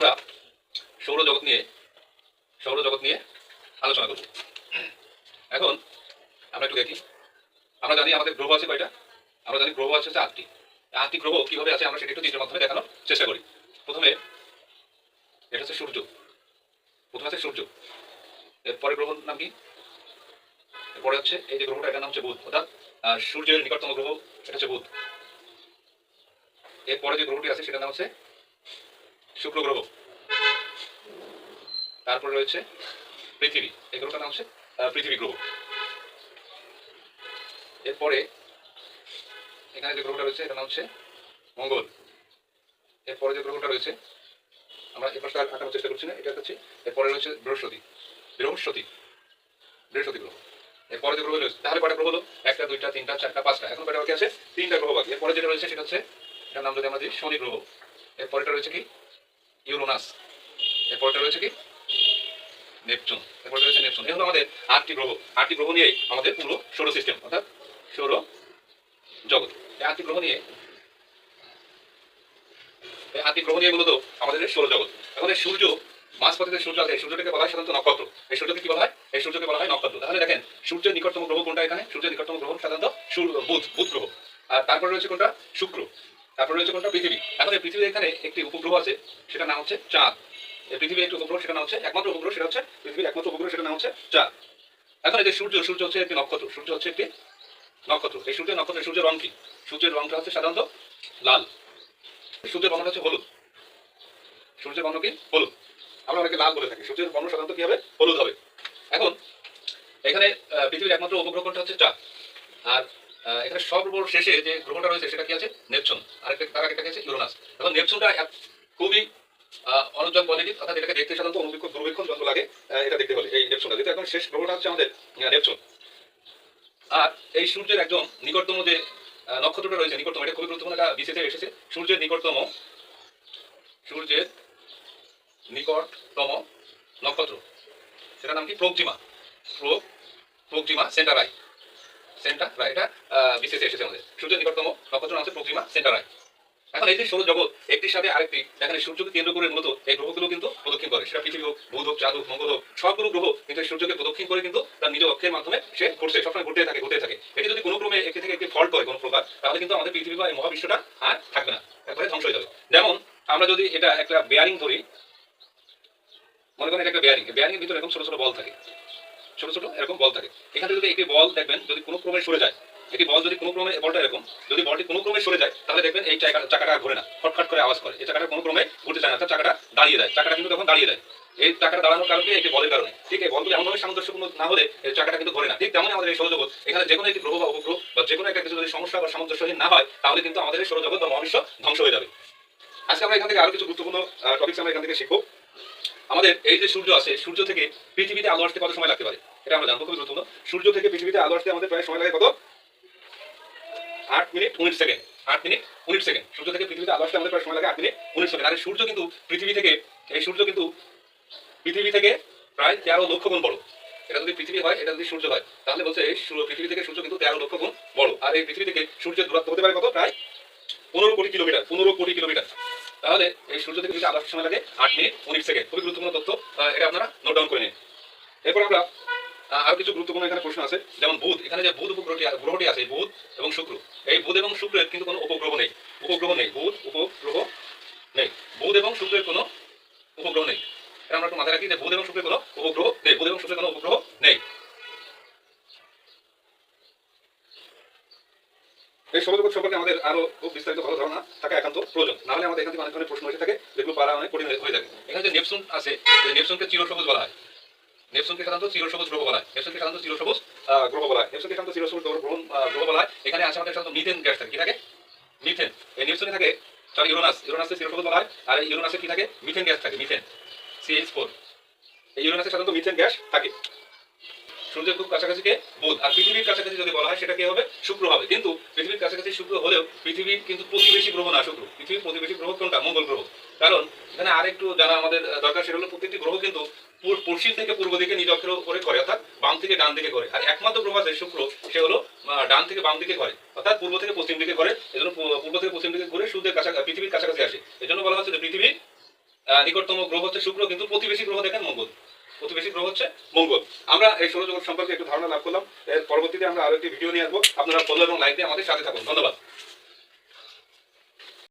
আমরা সৌরজগৎ নিয়ে সৌরজগৎ নিয়ে আলোচনা করব। এখন আমরা একটু দেখি। আমরা জানি আমাদের গ্রহ আছে কয়টা? আমরা জানি গ্রহ আছে আটটি। আটটি গ্রহ কীভাবে আছে আমরা সেটা একটু চিত্রের মাধ্যমে দেখানোর চেষ্টা করি। প্রথমে এটা হচ্ছে সূর্য। প্রথমে আছে সূর্য। এর পরের গ্রহর নাম কি? এরপরে হচ্ছে এই যে গ্রহটা, এটার নাম হচ্ছে বুধ। অর্থাৎ সূর্যের নিকটতম গ্রহ, সেটা হচ্ছে বুধ। এরপরে যে গ্রহটি আছে, সেটার নাম হচ্ছে শুক্র গ্রহ। তারপরে রয়েছে পৃথিবী। এই নাম হচ্ছে পৃথিবী গ্রহ। এরপরে এখানে যে গ্রহটা রয়েছে, এটার নাম হচ্ছে মঙ্গল। এরপরে যে গ্রহটা রয়েছে, আমরা এ পাশটা আঁকানোর চেষ্টা করছি না, এটা হচ্ছে, এরপরে রয়েছে বৃহস্পতি। বৃহস্পতি। বৃহস্পতি গ্রহ। এরপরে যে গ্রহ রয়েছে, তাহলে কটা গ্রহ হলো? একটা, দুইটা, তিনটা, চারটা, পাঁচটা। এখন কটা বাকি আছে? তিনটা গ্রহ বাকি। এরপরে যেটা রয়েছে, সেটা হচ্ছে, এটার নাম যদি আমরা দিই, শনি গ্রহ। এরপরেটা রয়েছে কি? ইউরোনাস। এরপরটা রয়েছে কি? নেপচুন। এরপরে রয়েছে নেপচুন। এই হলো আমাদের আটটি গ্রহ আটটি গ্রহ নিয়েই আমাদের পুরো সৌর সিস্টেম অর্থাৎ সৌর জগৎ। এই আটটি গ্রহ নিয়ে, এই আটটি গ্রহ নিয়ে মূলত আমাদের এই সৌরজগৎ এখন এই সূর্য, মাঝপথে সূর্য আছে, এই সূর্যটাকে বলা হয় সাধারণত নক্ষত্র। এই সূর্যকে কি বলা হয়? এই সূর্যকে বলা হয় নক্ষত্র। তাহলে দেখেন, সূর্যের নিকটতম গ্রহ কোনটা এখানে? সূর্যের নিকটতম গ্রহ সাধারণত বুধ বুধ গ্রহ। আর তারপরে রয়েছে কোনটা? শুক্র। তারপরে রয়েছে কোনটা? পৃথিবী। এই পৃথিবীর এখানে একটি উপগ্রহ আছে, সেটার নাম হচ্ছে চাঁদ। পৃথিবীর একটি উপগ্রহ, সেটার নাম হচ্ছে একমাত্র উপগ্রহ, সেটা হচ্ছে পৃথিবীর একমাত্র উপগ্রহ, সেটার নাম হচ্ছে চাঁদ। এখন এই যে সূর্য সূর্য হচ্ছে একটি নক্ষত্র, সূর্য হচ্ছে একটি নক্ষত্র। এই সূর্যের নক্ষত্রের সূর্যের রং কি? সূর্যের রংটা হচ্ছে সাধারণত লাল। সূর্যের বর্ণটা হচ্ছে হলুদ। সূর্যের বর্ণ কি? হলুদ। আমরা অনেকে লাল বলে থাকি। সূর্যের বর্ণ সাধারণত কি হবে? হলুদ হবে। এখন, এখানে পৃথিবীর একমাত্র উপগ্রহ কোনটা হচ্ছে চাঁদ। আর এখানে সর্বর শেষে যে গ্রহটা রয়েছে সেটা কি আছে? নেপচুন। আরেকটা তার আরেকটা কি আছে ইউরোনাস। এখন নেপচুনটা খুবই অনুজ্জ্বল কোয়ালিটি অর্থাৎ এটাকে দেখতে সাধারণত অনুবীক্ষণ, দূরবীক্ষণ যন্ত্র লাগে এটা দেখতে হলে এই নেপচুনটা। যেহেতু এখন শেষ গ্রহটা হচ্ছে আমাদের নেপচুন। আর এই সূর্যের একদম নিকটতম যে নক্ষত্রটা রয়েছে, নিকটতম, এটা খুবই গুরুত্বপূর্ণ, এটা বিশেষে এসেছে। সূর্যের নিকটতম সূর্যের নিকটতম নক্ষত্র। সেটার নাম কি? Proxima pro Proxima Centauri. Centauri এটা আহ, বিশেষে এসেছে আমাদের। সূর্যের নিকটতম নক্ষত্র নাম হচ্ছে প্রোকজিমা সেন্টারাই এখন এই যে সৌর একটির সাথে আরেকটি এখানে সূর্যকে কেন্দ্র করে মূলত এই গ্রহগুলো কিন্তু প্রদক্ষিণ করে। সেটা পৃথিবী হোক বুধ হোক চাঁদ হোক মঙ্গল হোক সবগুলো গ্রহ কিন্তু সূর্যকে প্রদক্ষিণ করে কিন্তু তার নিজ অক্ষের মাধ্যমে সে ঘুরছে সবসময় ঘুরতে থাকে ঘুরতে থাকে। এটি যদি কোনো ক্রমে একটি থেকে একটি ফল্ট করে কোনো প্রকার তাহলে কিন্তু আমাদের পৃথিবী বা এই মহাবিশ্বটা আর থাকবে না একবারে ধ্বংস হয়ে যাবে। যেমন আমরা যদি এটা একটা বেয়ারিং ধরি মনে করেন এটা একটা বেয়ারিং বেয়ারিং এর ভিতরে এরকম ছোট ছোট বল থাকে। ছোট ছোট এরকম বল থাকে। এখান থেকে যদি একটি বল দেখবেন, যদি কোনো ক্রমে সরে যায়, একটি বল যদি কোনো ক্রমে, বলটা এরকম, যদি বলটি কোনো ক্রমে সরে যায়, তাহলে দেখবেন এই চাকাটা ঘোরে না। খটখট করে আওয়াজ করে। এই চাকাটা কোনো ক্রমে ঘুরতে চায় না চাকাটা দাঁড়িয়ে যায়। চাকাটা কিন্তু তখন দাঁড়িয়ে যায়। এই চাকাটা দাঁড়ানোর কারণে একটি বলের কারণে। ঠিক এই বলগুলো এমনভাবে সামঞ্জস্যপূর্ণ না হলে এই চাকাটা কিন্তু ঘোরে না। ঠিক তেমনই আমাদের এই সৌরজগৎ, এখানে যে কোনো একটি গ্রহ বা উপগ্রহ বা যে কোনো একটা কিছু যদি সমস্যা বা সামঞ্জস্যহীন না হয়, তাহলে কিন্তু আমাদের এই সৌরজগৎ বা মহাবিশ্ব ধ্বংস হয়ে যাবে। আজকে আমরা এখান থেকে আরও কিছু গুরুত্বপূর্ণ টপিকস আমরা এখান থেকে শিখব। আমাদের এই যে সূর্য আছে সূর্য থেকে পৃথিবীতে আলো আসতে কত সময় লাগতে পারে? এটা আমরা জানব খুবই গুরুত্বপূর্ণ সূর্য থেকে পৃথিবীতে আলো আসতে আমাদের প্রায় সময় লাগে কত? আট মিনিট উনিশ সেকেন্ড। আট মিনিট উনিশ সেকেন্ড। সূর্য থেকে পৃথিবীতে আলো আসতে আমাদের প্রায় সময় লাগে আট মিনিট উনিশ সেকেন্ড। আর সূর্য কিন্তু পৃথিবী থেকে, এই সূর্য কিন্তু পৃথিবী থেকে প্রায় তেরো লক্ষ গুণ বড়। এটা যদি পৃথিবী হয়, এটা যদি সূর্য হয়, তাহলে বলছে এই পৃথিবী থেকে সূর্য কিন্তু তেরো লক্ষ গুণ বড়। আর এই পৃথিবী থেকে সূর্যের দূরত্ব হতে পারে কত? প্রায় পনেরো কোটি কিলোমিটার, পনেরো কোটি কিলোমিটার। তাহলে এই সূর্য থেকে যদি আলো সময় লাগে আট মিনিট উনিশ সেকেন্ড। খুবই গুরুত্বপূর্ণ তথ্য। এটা আপনারা নোট ডাউন করে নিন। এরপর আমরা আরও কিছু গুরুত্বপূর্ণ এখানে প্রশ্ন আছে, যেমন বুধ। এখানে যে বুধ উপগ্রহটি গ্রহটি আছে বুধ এবং শুক্র। এই বুধ এবং শুক্রের কিন্তু কোনো উপগ্রহ নেই। উপগ্রহ নেই। বুধ, উপগ্রহ নেই। বুধ এবং শুক্রের কোনো উপগ্রহ নেই। এটা আমরা একটু মাথায় রাখি যে বুধ এবং শুক্রের কোনো উপগ্রহ নেই। বুধ এবং শুক্রের কোনো উপগ্রহ নেই। এই সৌরজগৎ সম্পর্কে আমাদের আরও খুব বিস্তারিত ভালো ধারণা থাকা একান্ত প্রয়োজন। না হলে আমাদের এখান থেকে অনেক ধরনের প্রশ্ন এসে থাকে, যেগুলো পারা অনেক কঠিন হয়ে- হয়ে থাকে। এখানে যে নেপসুন আছে নেপসুনকে চিরসবুজ বলা হয়। নেপসুনকে সাধারণত চিরসবুজ গ্রহ বলা হয় নেপসুনকে সাধারণত চিরসবুজ গ্রহ বলা হয় নেপসুনকে সাধারণত চিরসবুজ গ্রহ গ্রহ বলা হয় এখানে আছে আমাদের সাধারণত মিথেন গ্যাস থাকে। কি থাকে? মিথেন। এই নেপসুনে থাকে, সরি, ইউরোনাস। ইউরোনাসে চিরসবুজ বলা হয় আর ইউরোনাসে কি থাকে? মিথেন গ্যাস থাকে, মিথেন। সিএইচ ফোর এই ইউরোনাসে সাধারণত মিথেন গ্যাস থাকে। সূর্যের খুব কাছাকাছি কে বুধ। আর পৃথিবীর কাছাকাছি যদি বলা হয়, সেটা কি হবে? শুক্র হবে। কিন্তু পৃথিবীর কাছাকাছি শুক্র হলেও পৃথিবীর কিন্তু প্রতিবেশী গ্রহ না শুক্র। পৃথিবীর প্রতিবেশী গ্রহ কোনটা? মঙ্গল গ্রহ। কারণ এখানে আরেকটু জানা আমাদের দরকার, সেটা হলো প্রত্যেকটি গ্রহ পশ্চিম থেকে পূর্ব দিকে, নিজ অক্ষের উপরে করে, অর্থাৎ বাম থেকে ডান দিকে করে। আর একমাত্র গ্রহ আছে শুক্র, সে হলো ডান থেকে বাম দিকে করে অর্থাৎ পূর্ব থেকে পশ্চিম দিকে করে এজন্য পূর্ব থেকে পশ্চিম দিকে ঘুরে সূর্যের কাছাকাছি পৃথিবীর কাছাকাছি আসে। এজন্য বলা হচ্ছে যে পৃথিবীর নিকটতম গ্রহ হচ্ছে শুক্র, কিন্তু প্রতিবেশী গ্রহ দেখেন মঙ্গল। প্রতিবেশী গ্রহ হচ্ছে মঙ্গল। আমরা এই সৌরজগৎ সম্পর্কে একটু ধারণা লাভ করলাম। এর পরবর্তীতে আমরা আরও একটি ভিডিও নিয়ে আসব। আপনারা ফলো এবং লাইক দিয়ে আমাদের সাথে থাকুন। ধন্যবাদ।